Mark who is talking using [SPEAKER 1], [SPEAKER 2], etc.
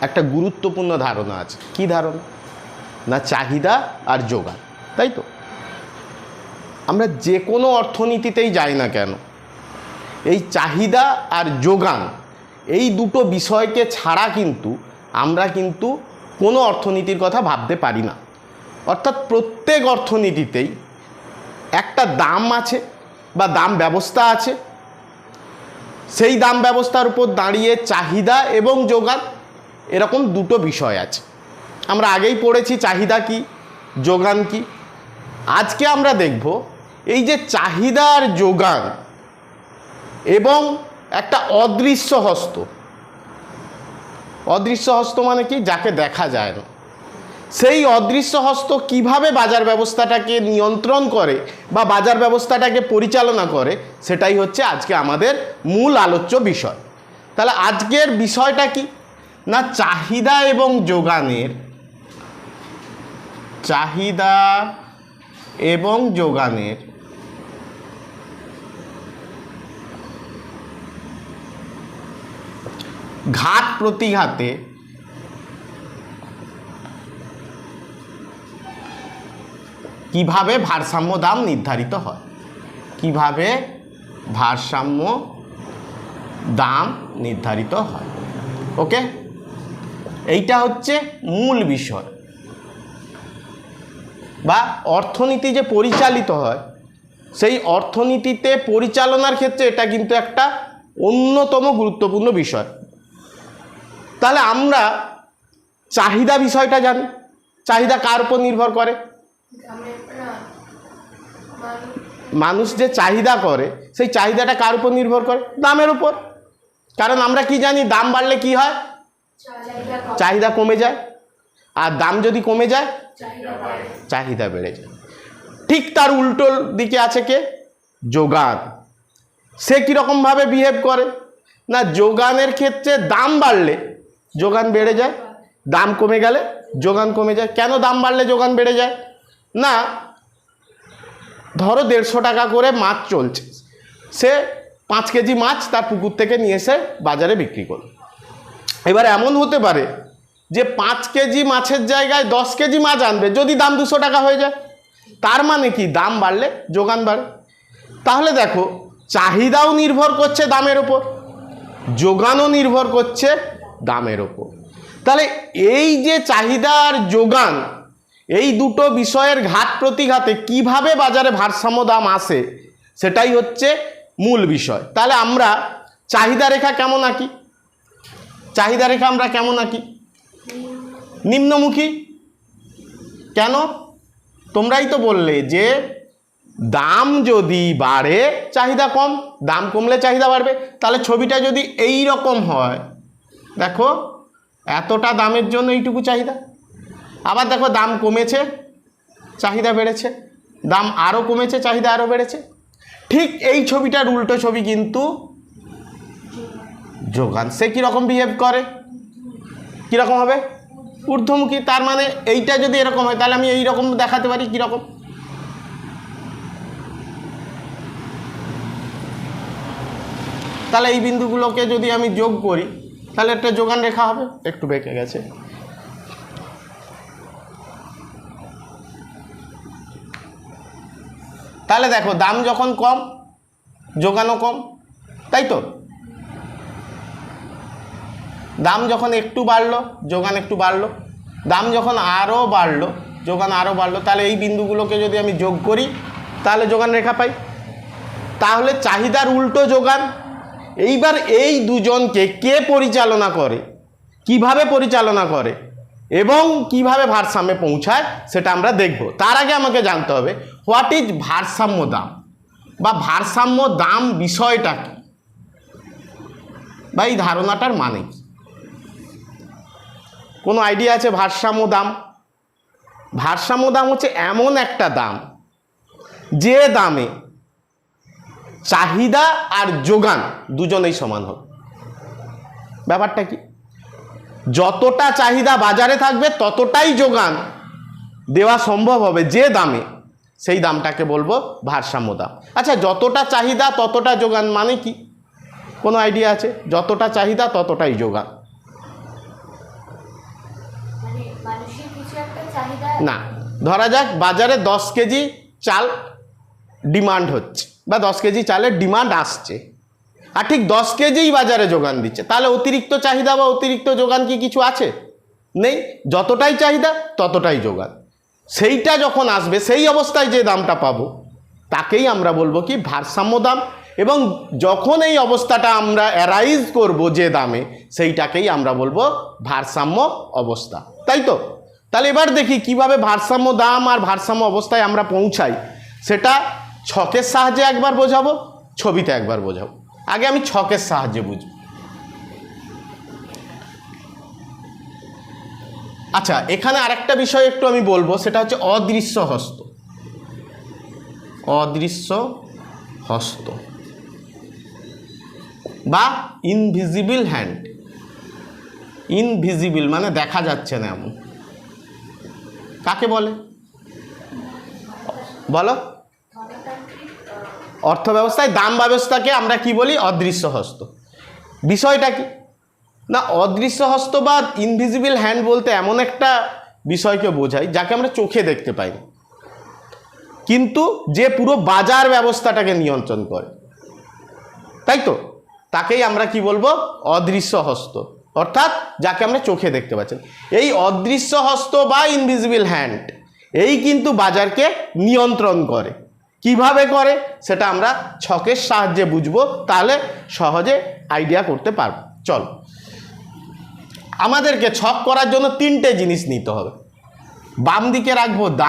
[SPEAKER 1] একটা গুরুত্বপূর্ণ ধারণা আছে। কি ধারণা? না চাহিদা আর যোগান, তাই তো? আমরা যে কোনো অর্থনীতিতেই যাই না কেন, এই চাহিদা আর যোগান, এই দুটো বিষয়কে ছাড়া কিন্তু আমরা কিন্তু কোনো অর্থনীতির কথা ভাবতে পারি না। অর্থাৎ প্রত্যেক অর্থনীতিতেই একটা দাম আছে বা দাম ব্যবস্থা আছে। সেই দাম ব্যবস্থার উপর দাঁড়িয়ে চাহিদা এবং যোগান এরকম দুটো বিষয় আছে। আমরা আগেই পড়েছি, চাহিদা কি, যোগান কি। আজকে আমরা দেখব এই যে চাহিদার যোগান এবং একটা অদৃশ্য হস্ত। অদৃশ্য হস্ত মানে কি? যাকে দেখা যায় না। সেই অদৃশ্য হস্ত কীভাবে বাজার ব্যবস্থাটাকে নিয়ন্ত্রণ করে বা বাজার ব্যবস্থাটাকে পরিচালনা করে, সেটাই হচ্ছে আজকে আমাদের মূল আলোচ্য বিষয়। তাহলে আজকের বিষয়টা কি? না চাহিদা এবং যোগানের, চাহিদা এবং যোগানের ঘাত প্রতিঘাতে কীভাবে ভারসাম্য দাম নির্ধারিত হয়? কীভাবে ভারসাম্য দাম নির্ধারিত হয়? ওকে এইটা হচ্ছে মূল বিষয়। বা অর্থনীতি যে পরিচালিত হয়, সেই অর্থনীতিতে পরিচালনার ক্ষেত্রে এটা কিন্তু একটা অন্যতম গুরুত্বপূর্ণ বিষয়। তাহলে আমরা চাহিদা বিষয়টা জানি। চাহিদা কার উপর নির্ভর করে? মানুষ যে চাহিদা করে, সেই চাহিদাটা কার উপর নির্ভর করে? দামের উপর। কারণ আমরা কি জানি, দাম বাড়লে কি হয়? চাহিদা কমে যায়। আর দাম যদি কমে যায় চাহিদা বেড়ে। যায়। ঠিক তার উল্টো দিকে আছে কে? যোগান। সে কীরকমভাবে বিহেভ করে? না যোগানের ক্ষেত্রে দাম বাড়লে যোগান বেড়ে যায়। দাম কমে গেলে যোগান কমে যায়। কেন দাম বাড়লে যোগান বেড়ে যায়? না ধরো দেড়শো টাকা করে মাছ চলছে। সে পাঁচ কেজি মাছ তার পুকুর থেকে নিয়ে এসে বাজারে বিক্রি করল। এবার এমন হতে পারে যে পাঁচ কেজি মাছের জায়গায় দশ কেজি মাছ আনবে, যদি দাম দুশো টাকা হয়ে যায়। তার মানে কি? দাম বাড়লে যোগান বাড়ে। তাহলে দেখো, চাহিদাও নির্ভর করছে দামের ওপর, যোগানও নির্ভর করছে দামের ওপর। তাহলে এই যে চাহিদা আর যোগান, এই দুটো বিষয়ের ঘাত প্রতিঘাতে কীভাবে বাজারে ভারসাম্য দাম আসে, সেটাই হচ্ছে মূল বিষয়। তাহলে আমরা চাহিদা রেখা কেমন আঁকি? চাহিদা রেখা আমরা কেমন আঁকি? নিম্নমুখী? কেন? তোমরাই তো বললে যে দাম যদি বাড়ে, চাহিদা কম। দাম কমলে চাহিদা বাড়বে। তাহলে ছবিটা যদি এই রকম হয়, দেখো, এতটা দামের জন্য এইটুকু চাহিদা। আবার দেখো, দাম কমেছে, চাহিদা বেড়েছে। দাম আরও কমেছে, চাহিদা আরও বেড়েছে। ঠিক এই ছবিটার উল্টো ছবি কিন্তু যোগান। সে কীরকম বিহেভ করে? কীরকম হবে? ঊর্ধ্বমুখী, তার মানে এইটা যদি এরকম হয়, তাহলে আমি এই রকম দেখাতে পারি কীরকম? তাহলে এই বিন্দুগুলোকে যদি আমি যোগ করি, তাহলে একটা যোগান রেখা হবে। একটু বেঁকে গেছে। তাহলে দেখো, দাম যখন কম, যোগানও কম, তাই তো? দাম যখন একটু বাড়লো, যোগান একটু বাড়লো, দাম যখন আরও বাড়লো, যোগান আরও বাড়লো, তাহলে এই বিন্দুগুলোকে যদি আমি যোগ করি, তাহলে যোগান রেখা পাই। তাহলে চাহিদার উল্টো যোগান, এইবার এই দুজনকে কে পরিচালনা করে, কীভাবে পরিচালনা করে, এবং কীভাবে ভারসাম্যে পৌঁছায়, সেটা আমরা দেখব। তার আগে আমাকে জানতে হবে, হোয়াট ইজ ভারসাম্য দাম? বা ভারসাম্য দাম বিষয়টা কি? বা এই ধারণাটার মানে কি? কোনো আইডিয়া আছে ভারসাম্য দাম? ভারসাম্য দাম হচ্ছে এমন একটা দাম, যে দামে চাহিদা আর যোগান দুজনেই সমান হবে। ব্যাপারটা কি? যতটা চাহিদা বাজারে থাকবে, ততটাই যোগান দেওয়া সম্ভব হবে যে দামে, সেই দামটাকে বলব ভারসাম্য দাম। আচ্ছা যতটা চাহিদা ততটা যোগান মানে কি? কোনো আইডিয়া আছে? যতটা চাহিদা ততটাই যোগান
[SPEAKER 2] মানে মানুষের কিছু একটা চাহিদা
[SPEAKER 1] না, ধরা যাক বাজারে দশ কেজি চাল ডিমান্ড হচ্ছে, বা দশ কেজি চালের ডিমান্ড আসছে। আর ঠিক দশ কেজিই বাজারে যোগান দিচ্ছে। তাহলে অতিরিক্ত চাহিদা বা অতিরিক্ত যোগান কি কিছু আছে? নেই। যতটাই চাহিদা, ততটাই যোগান। সেইটা যখন আসবে, সেই অবস্থায় যে দামটা পাবো, তাকেই আমরা বলব কি ভারসাম্য দাম। এবং যখন এই অবস্থাটা আমরা অ্যারাইজ করব যে দামে, সেইটাকেই আমরা বলব ভারসাম্য অবস্থা। তাই তো? তাহলে এবার দেখি কীভাবে ভারসাম্য দাম আর ভারসাম্য অবস্থায় আমরা পৌঁছাই। সেটা ছকের সাহায্যে একবার বোঝাবো, ছবিতে একবার বোঝাবো। আগে আমি ছকের সাহায্যে বুঝব। আচ্ছা এখানে আরেকটা বিষয় একটু আমি বলব, সেটা হচ্ছে অদৃশ্য হস্ত। অদৃশ্য হস্ত। বা ইনভিজিবল হ্যান্ড ইনভিজিবল মানে দেখা যাচ্ছে না এমন। কাকে বলে? বলো। অর্থ ব্যবস্থায় দাম ব্যবস্থাকে আমরা কি বলি? অদৃশ্য হস্ত বিষয়টা কি? না অদৃশ্য হস্ত বা ইনভিজিবল হ্যান্ড বলতে এমন একটা বিষয়কে বোঝায় যাকে আমরা চোখে দেখতে পাই কিন্তু যে পুরো বাজার ব্যবস্থাটাকে নিয়ন্ত্রণ করে। তাই তো? তাকেই আমরা কি বলব? অদৃশ্য হস্ত অর্থাৎ যাকে আমরা চোখে দেখতে পাচ্ছেন। এই অদৃশ্য হস্ত বা ইনভিজিবল হ্যান্ড এই কিন্তু বাজারকে নিয়ন্ত্রণ করে। কীভাবে করে? সেটা আমরা ছকের সাহায্যে বুঝব, তাহলে সহজে আইডিয়া করতে পারব। চল। আমাদেরকে ছক করার জন্য তিনটে জিনিস নিতে হবে। বাম দিকে রাখব দাম